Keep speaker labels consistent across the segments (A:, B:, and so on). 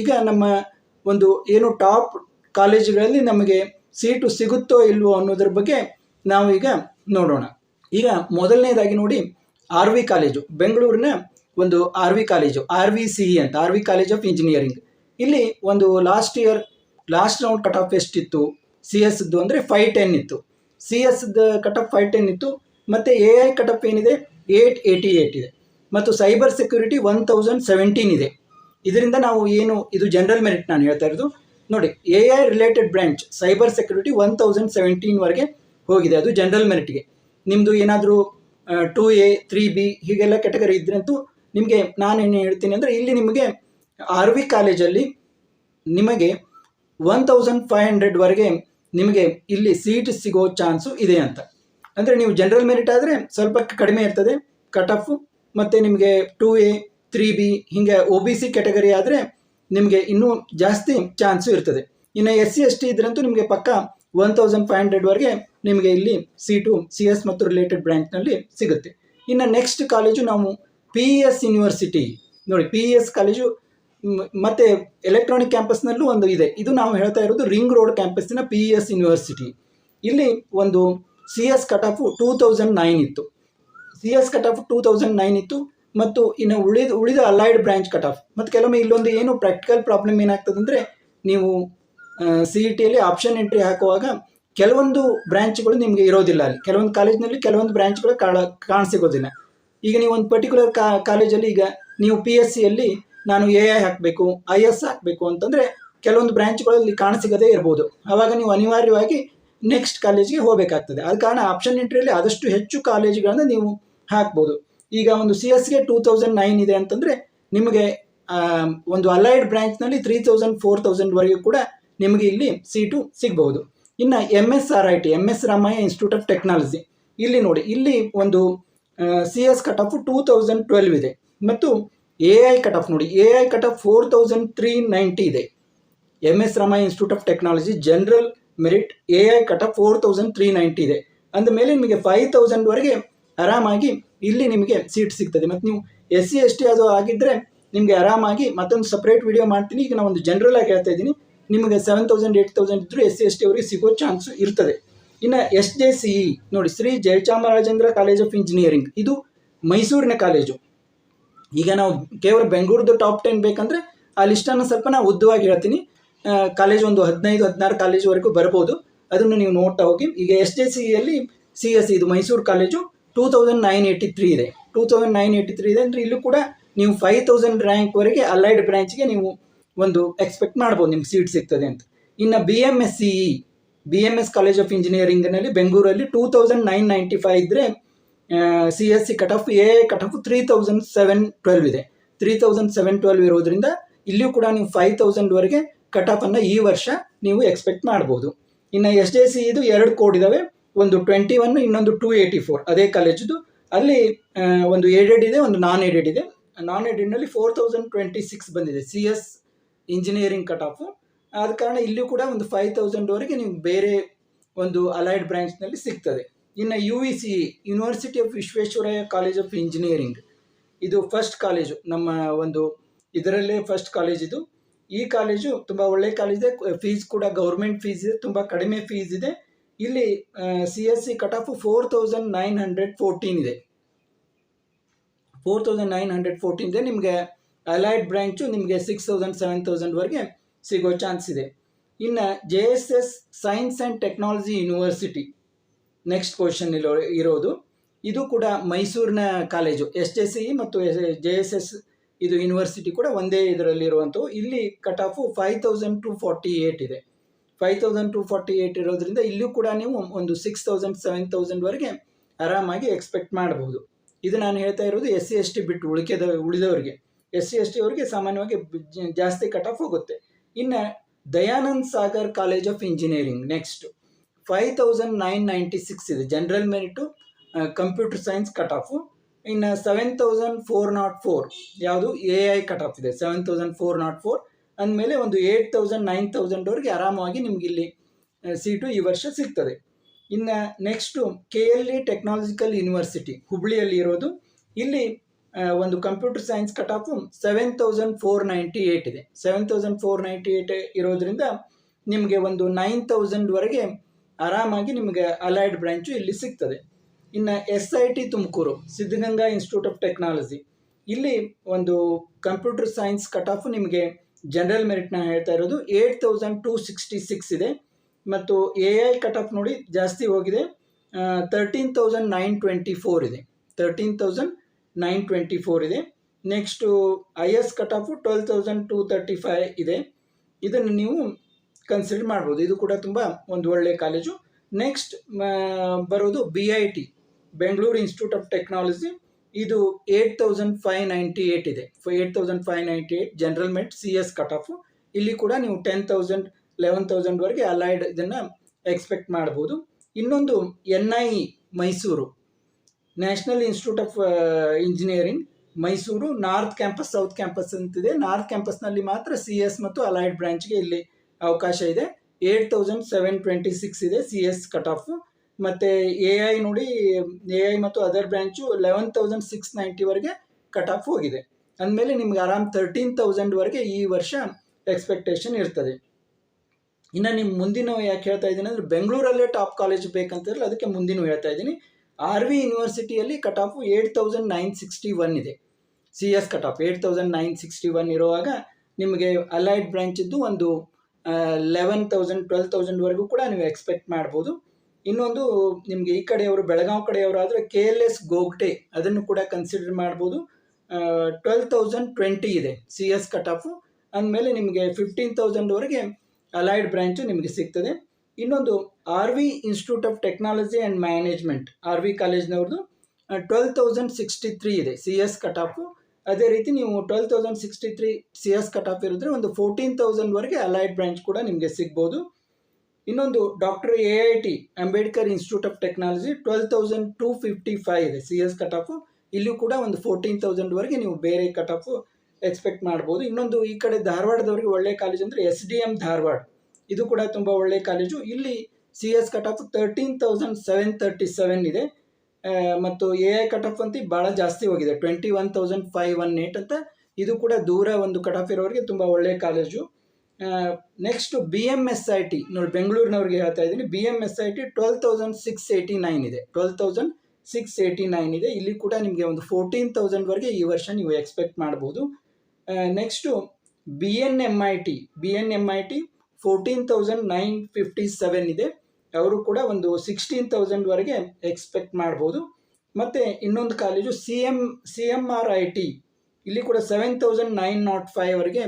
A: ಈಗ ನಮ್ಮ ಒಂದು ಏನು ಟಾಪ್ ಕಾಲೇಜುಗಳಲ್ಲಿ ನಮಗೆ ಸೀಟು ಸಿಗುತ್ತೋ ಇಲ್ವೋ ಅನ್ನೋದ್ರ ಬಗ್ಗೆ ನಾವು ಈಗ ನೋಡೋಣ. ಈಗ ಮೊದಲನೇದಾಗಿ ನೋಡಿ ಆರ್ ವಿ ಕಾಲೇಜು, ಬೆಂಗಳೂರಿನ ಒಂದು R V college, R V C E ಅಂತ, R V college of engineering. ಇಲ್ಲಿ ಒಂದು last year last round cut off ಎಷ್ಟಿತ್ತು? ಸಿ ಎಸ್ದು ಅಂದರೆ ಫೈವ್ ಟೆನ್ ಇತ್ತು. ಸಿ ಎಸ್ದು ಕಟ್ ಆಫ್ ಫೈವ್ ಟೆನ್ ಇತ್ತು, ಮತ್ತು ಎ ಐ ಕಟ್ ಆಫ್ ಏನಿದೆ? ಏಯ್ಟ್ ಏಯ್ಟಿ ಏಯ್ಟ್ ಇದೆ. ಮತ್ತು cyber security one thousand seventeen ಇದೆ. ಇದರಿಂದ ನಾವು ಏನು, ಇದು ಜನರಲ್ ಮೆರಿಟ್ ನಾನು ಹೇಳ್ತಾ ಇರೋದು. ನೋಡಿ A I related branch cyber security one thousand ಸೆವೆಂಟೀನ್ವರೆಗೆ ಹೋಗಿದೆ. ಅದು ಜನರಲ್ ಮೆರಿಟ್ಗೆ ನಿಮ್ಮದು ಏನಾದರೂ ಟೂ ಎ ತ್ರೀ ಬಿ ಹೀಗೆಲ್ಲ ಕೆಟಗರಿ ಇದ್ರಂತೂ ನಿಮಗೆ ನಾನೇನು ಹೇಳ್ತೀನಿ ಅಂದರೆ ಇಲ್ಲಿ ನಿಮಗೆ ಆರ್ ವಿ ಕಾಲೇಜಲ್ಲಿ ನಿಮಗೆ ಒನ್ ತೌಸಂಡ್ ಫೈವ್ ಹಂಡ್ರೆಡ್ವರೆಗೆ ನಿಮಗೆ ಇಲ್ಲಿ ಸೀಟ್ ಸಿಗೋ ಚಾನ್ಸು ಇದೆ ಅಂತ. ಅಂದರೆ ನೀವು ಜನರಲ್ ಮೆರಿಟ್ ಆದರೆ ಸ್ವಲ್ಪ ಕಡಿಮೆ ಇರ್ತದೆ ಕಟ್ ಆಫು ಮತ್ತು ನಿಮಗೆ ಟೂ ಎ ತ್ರೀ ಬಿ ಹೀಗೆ ಒ ಬಿ ಸಿ ಕ್ಯಾಟಗರಿ ಆದರೆ ನಿಮಗೆ ಇನ್ನೂ ಜಾಸ್ತಿ ಚಾನ್ಸು ಇರ್ತದೆ. ಇನ್ನು ಎಸ್ ಸಿ ಎಸ್ ಟಿ ಇದ್ರಂತೂ ನಿಮಗೆ ಪಕ್ಕ ಒನ್ ತೌಸಂಡ್ ಫೈವ್ ಹಂಡ್ರೆಡ್ವರೆಗೆ ನಿಮಗೆ ಇಲ್ಲಿ ಸೀಟು ಸಿ ಎಸ್ ಮತ್ತು ರಿಲೇಟೆಡ್ ಬ್ರ್ಯಾಂಚ್ನಲ್ಲಿ ಸಿಗುತ್ತೆ. ಇನ್ನು ನೆಕ್ಸ್ಟ್ ಕಾಲೇಜು ನಾವು ಪಿ ಇ ಎಸ್ ಯೂನಿವರ್ಸಿಟಿ. ನೋಡಿ, ಪಿ ಇ ಎಸ್ ಕಾಲೇಜು ಮತ್ತು ಎಲೆಕ್ಟ್ರಾನಿಕ್ ಕ್ಯಾಂಪಸ್ನಲ್ಲೂ ಒಂದು ಇದೆ. ಇದು ನಾವು ಹೇಳ್ತಾ ಇರೋದು ರಿಂಗ್ ರೋಡ್ ಕ್ಯಾಂಪಸ್ಸಿನ ಪಿ ಇ ಎಸ್ ಯೂನಿವರ್ಸಿಟಿ. ಇಲ್ಲಿ ಒಂದು C S cut two thousand nine ಇತ್ತು. C S cut two thousand nine ಇತ್ತು. ಮತ್ತು ಇನ್ನು ಉಳಿದ ಉಳಿದ ಅಲೈಡ್ ಬ್ರಾಂಚ್ ಕಟ್ ಆಫ್ ಮತ್ತು ಕೆಲವೊಮ್ಮೆ ಇಲ್ಲೊಂದು ಏನು ಪ್ರಾಕ್ಟಿಕಲ್ ಪ್ರಾಬ್ಲಮ್ ಏನಾಗ್ತದೆ ಅಂದರೆ ನೀವು ಸಿ ಇ ಟಿಯಲ್ಲಿ ಆಪ್ಷನ್ ಎಂಟ್ರಿ ಹಾಕುವಾಗ ಕೆಲವೊಂದು ಬ್ರಾಂಚ್ಗಳು ನಿಮಗೆ ಇರೋದಿಲ್ಲ ಅಲ್ಲಿ. ಕೆಲವೊಂದು ಕಾಲೇಜ್ನಲ್ಲಿ ಕೆಲವೊಂದು ಬ್ರ್ಯಾಂಚ್ಗಳು ಕಾಳ ಕಾಣಸಿಗೋದಿಲ್ಲ ಈಗ ನೀವು ಒಂದು ಪರ್ಟಿಕ್ಯುಲರ್ ಕಾ ಕಾಲೇಜಲ್ಲಿ ಈಗ ನೀವು ಪಿ ಎಸ್ ಸಿಯಲ್ಲಿ ನಾನು ಎ ಐ ಹಾಕಬೇಕು ಐ ಎಸ್ ಹಾಕಬೇಕು ಅಂತಂದರೆ ಕೆಲವೊಂದು ಬ್ರ್ಯಾಂಚ್ಗಳಲ್ಲಿ ಕಾಣಸಿಗದೇ ಇರ್ಬೋದು. ಆವಾಗ ನೀವು ಅನಿವಾರ್ಯವಾಗಿ ನೆಕ್ಸ್ಟ್ ಕಾಲೇಜ್ಗೆ ಹೋಗಬೇಕಾಗ್ತದೆ. ಆದ ಕಾರಣ ಆಪ್ಷನ್ ಎಂಟ್ರಿಯಲ್ಲಿ ಆದಷ್ಟು ಹೆಚ್ಚು ಕಾಲೇಜುಗಳನ್ನು ನೀವು ಹಾಕ್ಬೋದು. ಈಗ ಒಂದು ಸಿ ಎಸ್ಗೆ ಟೂ ತೌಸಂಡ್ ನೈನ್ ಇದೆ ಅಂತಂದರೆ ನಿಮಗೆ ಒಂದು ಅಲೈಡ್ ಬ್ರಾಂಚ್ನಲ್ಲಿ ತ್ರೀ ತೌಸಂಡ್ ಫೋರ್ ತೌಸಂಡ್ವರೆಗೂ ಕೂಡ ನಿಮಗೆ ಇಲ್ಲಿ ಸೀಟು ಸಿಗ್ಬೋದು ಇನ್ನು M S R I T M S Ramaiah institute of technology ಇಲ್ಲಿ ನೋಡಿ, ಇಲ್ಲಿ ಒಂದು C S cut off two thousand twelve ಇದೆ. ಮತ್ತು ಎ ಐ ಕಟ್ ಆಫ್ ನೋಡಿ A I cut off four thousand three ninety ಇದೆ. M S Ramaiah institute of technology general merit A I cut off four thousand three ninety ಇದೆ. ಅಂದಮೇಲೆ ನಿಮಗೆ five ತೌಸಂಡ್ವರೆಗೆ ಆರಾಮಾಗಿ ಇಲ್ಲಿ ನಿಮಗೆ ಸೀಟ್ ಸಿಗ್ತದೆ. ಮತ್ತು ನೀವು ಎಸ್ ಸಿ ಎಸ್ ಟಿ ಅದು ಆಗಿದ್ದರೆ ನಿಮಗೆ ಆರಾಮಾಗಿ ಮತ್ತೊಂದು ಸಪ್ರೇಟ್ ವಿಡಿಯೋ ಮಾಡ್ತೀನಿ. ಈಗ ನಾನು ಒಂದು ಜನರಲ್ ಆಗಿ ಹೇಳ್ತಾ ಇದ್ದೀನಿ. ನಿಮಗೆ ಸೆವೆನ್ ತೌಸಂಡ್ ಏಯ್ಟ್ ತೌಸಂಡ್ ಇದ್ದರೂ ಎಸ್ ಸಿ ಎಸ್ ಟಿ ಅವರಿಗೆ ಸಿಗೋ ಚಾನ್ಸು ಇರ್ತದೆ. ಇನ್ನು ಎಸ್ ಜೆ ಸಿ ಇ ನೋಡಿ Shri Jayachamarajendra college of engineering ಇದು ಮೈಸೂರಿನ ಕಾಲೇಜು ಈಗ ನಾವು ಕೇವಲ ಬೆಂಗಳೂರದ ಟಾಪ್ ಟೆನ್ ಬೇಕಂದರೆ ಆ ಲಿಸ್ಟನ್ನು ಸ್ವಲ್ಪ ನಾನು ಉದ್ದವಾಗಿ ಹೇಳ್ತೀನಿ. ಕಾಲೇಜ್ ಒಂದು ಹದಿನೈದು, ಹದಿನಾರು ಕಾಲೇಜುವರೆಗೂ ಬರ್ಬೋದು. ಅದನ್ನು ನೀವು ನೋಡ್ತಾ ಹೋಗಿ. ಈಗ ಎಸ್ ಜೆ ಸಿಯಲ್ಲಿ ಸಿ ಎಸ್ ಇದು Mysuru college two thousand nine eighty three ಇದೆ. Two thousand nine eighty three ಇದೆ ಅಂದರೆ ಇಲ್ಲೂ ಕೂಡ ನೀವು ಫೈವ್ ತೌಸಂಡ್ ರ್ಯಾಂಕ್ವರೆಗೆ ಅಲೈಡ್ ಬ್ರಾಂಚ್ಗೆ ನೀವು ಒಂದು ಎಕ್ಸ್ಪೆಕ್ಟ್ ಮಾಡ್ಬೋದು, ನಿಮ್ಗೆ ಸೀಟ್ ಸಿಗ್ತದೆ ಅಂತ. ಇನ್ನು B M S C E B M S college of ಇಂಜಿನಿಯರಿಂಗ್ನಲ್ಲಿ ಬೆಂಗಳೂರಲ್ಲಿ two thousand nine ninety five ಇದ್ದರೆ C S C cut off A cut off three thousand seven twelve ಇದೆ. ತ್ರೀ ತೌಸಂಡ್ ಸೆವೆನ್ ಟ್ವೆಲ್ವ್ ಇರೋದ್ರಿಂದ ಇಲ್ಲಿಯೂ ಕೂಡ ನೀವು five ತೌಸಂಡ್ವರೆಗೆ cut ಆಫನ್ನು ಈ ವರ್ಷ ನೀವು ಎಕ್ಸ್ಪೆಕ್ಟ್ ಮಾಡ್ಬೋದು. ಇನ್ನು ಎಸ್ ಜೆ ಸಿ ಇದು ಎರಡು ಕೋಡ್ ಇದ್ದಾವೆ ಒಂದು ಟ್ವೆಂಟಿ ಒನ್ ಇನ್ನೊಂದು ಟೂ ಏಯ್ಟಿ ಫೋರ್ ಅದೇ ಕಾಲೇಜ್ದು ಅಲ್ಲಿ ಒಂದು ಏಡೆಡ್ ಇದೆ ಒಂದು ನಾನ್ ಏಡೆಡ್ ಇದೆ ನಾನ್ ಏಡೆಡ್ನಲ್ಲಿ ಫೋರ್ ತೌಸಂಡ್ ಟ್ವೆಂಟಿ ಸಿಕ್ಸ್ ಬಂದಿದೆ C S engineering cut off ಆದ ಕಾರಣ ಇಲ್ಲೂ ಕೂಡ ಒಂದು ಫೈವ್ ತೌಸಂಡ್ವರೆಗೆ ನಿಮ್ಗೆ ಬೇರೆ ಒಂದು ಅಲೈಡ್ ಬ್ರ್ಯಾಂಚ್ನಲ್ಲಿ ಸಿಗ್ತದೆ. ಇನ್ನು U V C university of Visvesvaraya college of engineering ಇದು ಫಸ್ಟ್ ಕಾಲೇಜು ನಮ್ಮ ಒಂದು ಇದರಲ್ಲೇ ಫಸ್ಟ್ ಕಾಲೇಜ್ ಇದು. ಈ ಕಾಲೇಜು ತುಂಬ ಒಳ್ಳೆ ಕಾಲೇಜ್ ಇದೆ. ಫೀಸ್ ಕೂಡ ಗೌರ್ಮೆಂಟ್ ಫೀಸ್ ಇದೆ, ತುಂಬ ಕಡಿಮೆ ಫೀಸ್ ಇದೆ. ಇಲ್ಲಿ C S C cut off four thousand nine hundred fourteen ಇದೆ. Four thousand nine hundred fourteen ಇದೆ, ನಿಮಗೆ ಅಲೈಡ್ ಬ್ರ್ಯಾಂಚು ನಿಮಗೆ ಸಿಕ್ಸ್ ತೌಸಂಡ್ ಸೆವೆನ್ ತೌಸಂಡ್ವರೆಗೆ ಸಿಗೋ ಚಾನ್ಸ್ ಇದೆ. ಇನ್ನು J S S science and technology university next question ಇರೋ ಇರೋದು. ಇದು ಕೂಡ ಮೈಸೂರಿನ ಕಾಲೇಜು ಎಸ್ ಜೆ ಸಿ ಮತ್ತು ಜೆ ಎಸ್ ಎಸ್ ಇದು ಯೂನಿವರ್ಸಿಟಿ ಕೂಡ ಒಂದೇ ಇದರಲ್ಲಿರುವಂಥವು ಇಲ್ಲಿ cut off five thousand two forty eight ಇದೆ. Five thousand two forty eight ಇರೋದ್ರಿಂದ ಇಲ್ಲೂ ಕೂಡ ನೀವು ಒಂದು ಸಿಕ್ಸ್ ತೌಸಂಡ್ ಸೆವೆನ್ ತೌಸಂಡ್ವರೆಗೆ ಆರಾಮಾಗಿ ಎಕ್ಸ್ಪೆಕ್ಟ್ ಮಾಡಬಹುದು ಇದು ನಾನು ಹೇಳ್ತಾ ಇರೋದು ಎಸ್ ಸಿ ಎಸ್ ಟಿ ಬಿಟ್ಟು ಉಳಿಕೆದ, ಉಳಿದವರಿಗೆ. ಎಸ್ ಸಿ ಎಸ್ ಟಿ ಅವರಿಗೆ ಸಾಮಾನ್ಯವಾಗಿ ಜಾಸ್ತಿ ಕಟ್ ಆಫ್ ಹೋಗುತ್ತೆ. ಇನ್ನು Dayanand Sagar college of engineering next five thousand nine ninety six ಇದೆ general merit computer science cut off ಇನ್ನು seven thousand four nought four ಯಾವುದು ಎ ಐ ಕಟ್ ಆಫ್ ಇದೆ. Seven thousand four nought four ಅಂದಮೇಲೆ ಒಂದು eight thousand, nine ತೌಸಂಡ್ವರೆಗೆ ಆರಾಮವಾಗಿ ನಿಮ್ಗೆ ಇಲ್ಲಿ seat ಈ ವರ್ಷ ಸಿಗ್ತದೆ. ಇನ್ನು next K L E technological university ಹುಬ್ಳಿಯಲ್ಲಿ ಇರೋದು. ಇಲ್ಲಿ ಒಂದು computer science cut off seven thousand four ninety eight ಇದೆ. Seven thousand four ninety eight ಇರೋದ್ರಿಂದ ನಿಮಗೆ ಒಂದು ನೈನ್ ತೌಸಂಡ್ವರೆಗೆ ಆರಾಮಾಗಿ ನಿಮಗೆ ಅಲೈಡ್ ಬ್ರ್ಯಾಂಚು ಇಲ್ಲಿ ಸಿಗ್ತದೆ. ಇನ್ನು S I T Tumakuru, Siddaganga institute of technology ಇಲ್ಲಿ ಒಂದು ಕಂಪ್ಯೂಟರ್ ಸೈನ್ಸ್ ಕಟ್ ಆಫು ನಿಮಗೆ ಜನರಲ್ ಮೆರಿಟ್ನ ಹೇಳ್ತಾ ಇರೋದು eight thousand two sixty six ಇದೆ. ಮತ್ತು ಎ ಐ ಕಟ್ ಆಫ್ ನೋಡಿ ಜಾಸ್ತಿ ಹೋಗಿದೆ. Thirteen thousand nine twenty four ಇದೆ. Thirteen thousand nine twenty four ಇದೆ. Next I S cut off twelve thousand two thirty five ಇದೆ. ಇದನ್ನು ನೀವು ಕನ್ಸಿಡರ್ ಮಾಡ್ಬೋದು. ಇದು ಕೂಡ ತುಂಬ ಒಂದು ಒಳ್ಳೆಯ ಕಾಲೇಜು. ನೆಕ್ಸ್ಟ್ ಬರೋದು B I T Bengaluru institute of technology ಇದು eight thousand five ninety eight ಇದೆ. Eight thousand five ninety eight general merit C S cut off ಇಲ್ಲಿ ಕೂಡ ನೀವು ಟೆನ್ ತೌಸಂಡ್ ಲೆವೆನ್ ತೌಸಂಡ್ವರೆಗೆ ಅಲೈಡ್ ಇದನ್ನು ಎಕ್ಸ್ಪೆಕ್ಟ್ ಮಾಡ್ಬೋದು. ಇನ್ನೊಂದು N I Mysuru. National institute of engineering Mysuru. North campus south campus ಅಂತಿದೆ. North ಕ್ಯಾಂಪಸ್ನಲ್ಲಿ ಮಾತ್ರ ಸಿ ಎಸ್ ಮತ್ತು ಅಲೈಡ್ ಬ್ರಾಂಚ್ಗೆ ಇಲ್ಲಿ ಅವಕಾಶ ಇದೆ. Eight thousand seven twenty six ಇದೆ ಸಿ ಎಸ್ ಕಟ್ ಆಫ್ ಮತ್ತು ಎ ಐ ನೋಡಿ ಎ ಐ ಮತ್ತು other branch eleven thousand six ನೈಂಟಿವರೆಗೆ cut off ಹೋಗಿದೆ. ಅಂದಮೇಲೆ ನಿಮ್ಗೆ ಆರಾಮ್ ತರ್ಟೀನ್ ತೌಸಂಡ್ವರೆಗೆ ಈ ವರ್ಷ ಎಕ್ಸ್ಪೆಕ್ಟೇಷನ್ ಇರ್ತದೆ. ಇನ್ನು ನಿಮ್ಮ ಮುಂದಿನ ಯಾಕೆ ಹೇಳ್ತಾ ಇದ್ದೀನಿ ಅಂದರೆ ಬೆಂಗಳೂರಲ್ಲೇ ಟಾಪ್ ಕಾಲೇಜ್ ಬೇಕಂತಿರಲ್ಲ, ಅದಕ್ಕೆ ಮುಂದಿನ ಹೇಳ್ತಾ ಇದ್ದೀನಿ. R V ಯೂನಿವರ್ಸಿಟಿಯಲ್ಲಿ cut off eight thousand nine sixty one ಇದೆ. C S cut off eight thousand nine sixty one ಇರುವಾಗ ನಿಮಗೆ ಅಲೈಡ್ ಬ್ರಾಂಚಿದ್ದು ಒಂದು ಲೆವೆನ್ ತೌಸಂಡ್ ಟ್ವೆಲ್ ತೌಸಂಡ್ವರೆಗೂ ಕೂಡ ನೀವು ಎಕ್ಸ್ಪೆಕ್ಟ್ ಮಾಡ್ಬೋದು. ಇನ್ನೊಂದು, ನಿಮಗೆ ಈ ಕಡೆಯವರು, ಬೆಳಗಾವ್ ಕಡೆಯವರು ಆದರೆ ಕೆ ಎಲ್ ಎಸ್ ಗೋಗ್ಟೆ ಅದನ್ನು ಕೂಡ ಕನ್ಸಿಡರ್ ಮಾಡ್ಬೋದು. ಟ್ವೆಲ್ ತೌಸಂಡ್ ಟ್ವೆಂಟಿ ಇದೆ ಸಿ ಎಸ್ ಕಟ್ ಆಫು ಅಂದಮೇಲೆ ನಿಮಗೆ ಫಿಫ್ಟೀನ್ ತೌಸಂಡ್ವರೆಗೆ ಅಲೈಡ್ ಬ್ರ್ಯಾಂಚು ನಿಮಗೆ ಸಿಗ್ತದೆ. ಇನ್ನೊಂದು R V institute of technology and management R V ಕಾಲೇಜ್ನವ್ರದ್ದು twelve thousand sixty three ಇದೆ ಸಿ ಎಸ್ ಕಟ್ ಆಫು ಅದೇ ರೀತಿ ನೀವು twelve thousand sixty three C S cut off ಇರಿದ್ರೆ ಒಂದು ಫೋರ್ಟೀನ್ ತೌಸಂಡ್ವರೆಗೆ ಅಲೈಡ್ ಬ್ರ್ಯಾಂಚ್ ಕೂಡ ನಿಮಗೆ ಸಿಗ್ಬೋದು. ಇನ್ನೊಂದು doctor A I T Ambedkar institute of technology twelve thousand two fifty five ಇದೆ ಸಿ ಎಸ್ ಕಟ್ ಆಫು ಇಲ್ಲೂ ಕೂಡ ಒಂದು ಫೋರ್ಟೀನ್ ತೌಸಂಡ್ವರೆಗೆ ನೀವು ಬೇರೆ ಕಟ್ ಆಫು ಎಕ್ಸ್ಪೆಕ್ಟ್ ಮಾಡ್ಬೋದು. ಇನ್ನೊಂದು ಈ ಕಡೆ ಧಾರವಾಡದವರಿಗೆ ಒಳ್ಳೆ ಕಾಲೇಜ್ ಅಂದರೆ ಎಸ್ ಡಿ ಎಂ ಧಾರವಾಡ. ಇದು ಕೂಡ ತುಂಬ ಒಳ್ಳೆಯ ಕಾಲೇಜು ಇಲ್ಲಿ C S cut off thirteen thousand seven thirty seven ಇದೆ ಮತ್ತು ಎ ಐ ಕಟ್ ಆಫ್ ಅಂತ ಭಾಳ ಜಾಸ್ತಿ ಹೋಗಿದೆ twenty one thousand five one eight ಅಂತ. ಇದು ಕೂಡ ದೂರ ಒಂದು ಕಟ್ ಆಫ್ ಇರೋರಿಗೆ ತುಂಬ ಒಳ್ಳೆಯ college next B M S I T ನೋಡಿ ಬೆಂಗಳೂರಿನವ್ರಿಗೆ ಹೇಳ್ತಾ ಇದ್ದೀನಿ. B M S I T twelve thousand six eighty nine ಇದೆ. Twelve thousand six eighty nine ಇದೆ. ಇಲ್ಲಿ ಕೂಡ ನಿಮಗೆ ಒಂದು ಫೋರ್ಟೀನ್ ತೌಸಂಡ್ವರೆಗೆ ಈ ವರ್ಷ ನೀವು ಎಕ್ಸ್ಪೆಕ್ಟ್ ಮಾಡ್ಬೋದು. Next B N M I T B N M I T fourteen thousand nine fifty seven ಇದೆ. ಅವರು ಕೂಡ ಒಂದು ಸಿಕ್ಸ್ಟೀನ್ ತೌಸಂಡ್ವರೆಗೆ ಎಕ್ಸ್ಪೆಕ್ಟ್ ಮಾಡ್ಬೋದು. ಮತ್ತು ಇನ್ನೊಂದು college C M C M R I T ಇಲ್ಲಿ ಕೂಡ ಸೆವೆನ್ ತೌಸಂಡ್ ನೈನ್ ನಾಟ್ ಫೈವ್ವರೆಗೆ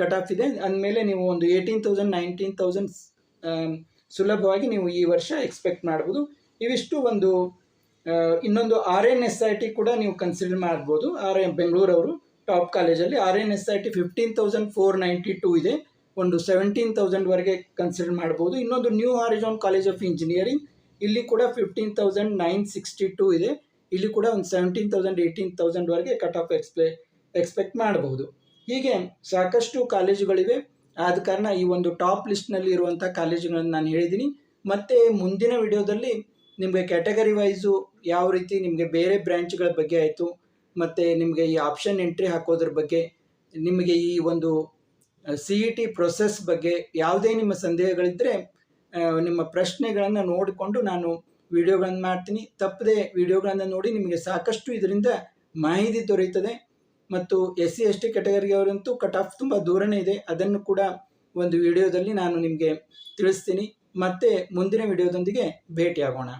A: ಕಟ್ ಆಫ್ ಇದೆ. ಅಂದಮೇಲೆ ನೀವು ಒಂದು ಏಯ್ಟೀನ್ ತೌಸಂಡ್ ನೈನ್ಟೀನ್ ತೌಸಂಡ್ ಸುಲಭವಾಗಿ ನೀವು ಈ ವರ್ಷ ಎಕ್ಸ್ಪೆಕ್ಟ್ ಮಾಡ್ಬೋದು. ಇವಿಷ್ಟು ಒಂದು ಇನ್ನೊಂದು R N S I T ಕೂಡ ನೀವು ಕನ್ಸಿಡರ್ ಮಾಡ್ಬೋದು. ಆರ್ ಎನ್ ಬೆಂಗಳೂರವರು ಟಾಪ್ ಕಾಲೇಜಲ್ಲಿ R N S I T fifteen thousand four ninety two ಇದೆ. ಒಂದು ಸೆವೆಂಟೀನ್ ತೌಸಂಡ್ವರೆಗೆ ಕನ್ಸಿಡರ್ ಮಾಡ್ಬೋದು. ಇನ್ನೊಂದು new horizon college of engineering ಇಲ್ಲಿ ಕೂಡ fifteen thousand nine sixty two ಇದೆ. ಇಲ್ಲಿ ಕೂಡ ಒಂದು ಸೆವೆಂಟೀನ್ ತೌಸಂಡ್ ಏಯ್ಟೀನ್ ತೌಸಂಡ್ವರೆಗೆ ಕಟ್ ಆಫ್ ಎಕ್ಸ್ಪೆ ಎಕ್ಸ್ಪೆಕ್ಟ್ ಮಾಡಬಹುದು ಹೀಗೆ ಸಾಕಷ್ಟು ಕಾಲೇಜುಗಳಿವೆ. ಆದ ಕಾರಣ ಈ ಒಂದು ಟಾಪ್ ಲಿಸ್ಟ್ನಲ್ಲಿ ಇರುವಂಥ ಕಾಲೇಜುಗಳನ್ನು ನಾನು ಹೇಳಿದ್ದೀನಿ. ಮತ್ತು ಮುಂದಿನ ವಿಡಿಯೋದಲ್ಲಿ ನಿಮಗೆ ಕ್ಯಾಟಗರಿ ವೈಸು ಯಾವ ರೀತಿ ನಿಮಗೆ ಬೇರೆ ಬ್ರ್ಯಾಂಚ್ಗಳ ಬಗ್ಗೆ ಆಯಿತು, ಮತ್ತು ನಿಮಗೆ ಈ ಆಪ್ಷನ್ ಎಂಟ್ರಿ ಹಾಕೋದ್ರ ಬಗ್ಗೆ, ನಿಮಗೆ ಈ ಒಂದು ಸಿ ಇ ಟಿ ಪ್ರೊಸೆಸ್ ಬಗ್ಗೆ ಯಾವುದೇ ನಿಮ್ಮ ಸಂದೇಹಗಳಿದ್ದರೆ ನಿಮ್ಮ ಪ್ರಶ್ನೆಗಳನ್ನು ನೋಡಿಕೊಂಡು ನಾನು ವಿಡಿಯೋಗಳನ್ನು ಮಾಡ್ತೀನಿ. ತಪ್ಪದೆ ವಿಡಿಯೋಗಳನ್ನು ನೋಡಿ ನಿಮಗೆ ಸಾಕಷ್ಟು ಇದರಿಂದ ಮಾಹಿತಿ ದೊರೆಯುತ್ತದೆ. ಮತ್ತು ಎಸ್ ಸಿ ಎಸ್ ಟಿ ಕ್ಯಾಟಗರಿಯವರಂತೂ ಕಟ್ ಆಫ್ ತುಂಬ ದೂರನೇ ಇದೆ. ಅದನ್ನು ಕೂಡ ಒಂದು ವಿಡಿಯೋದಲ್ಲಿ ನಾನು ನಿಮಗೆ ತಿಳಿಸ್ತೀನಿ. ಮತ್ತೆ ಮುಂದಿನ ವಿಡಿಯೋದೊಂದಿಗೆ ಭೇಟಿಯಾಗೋಣ.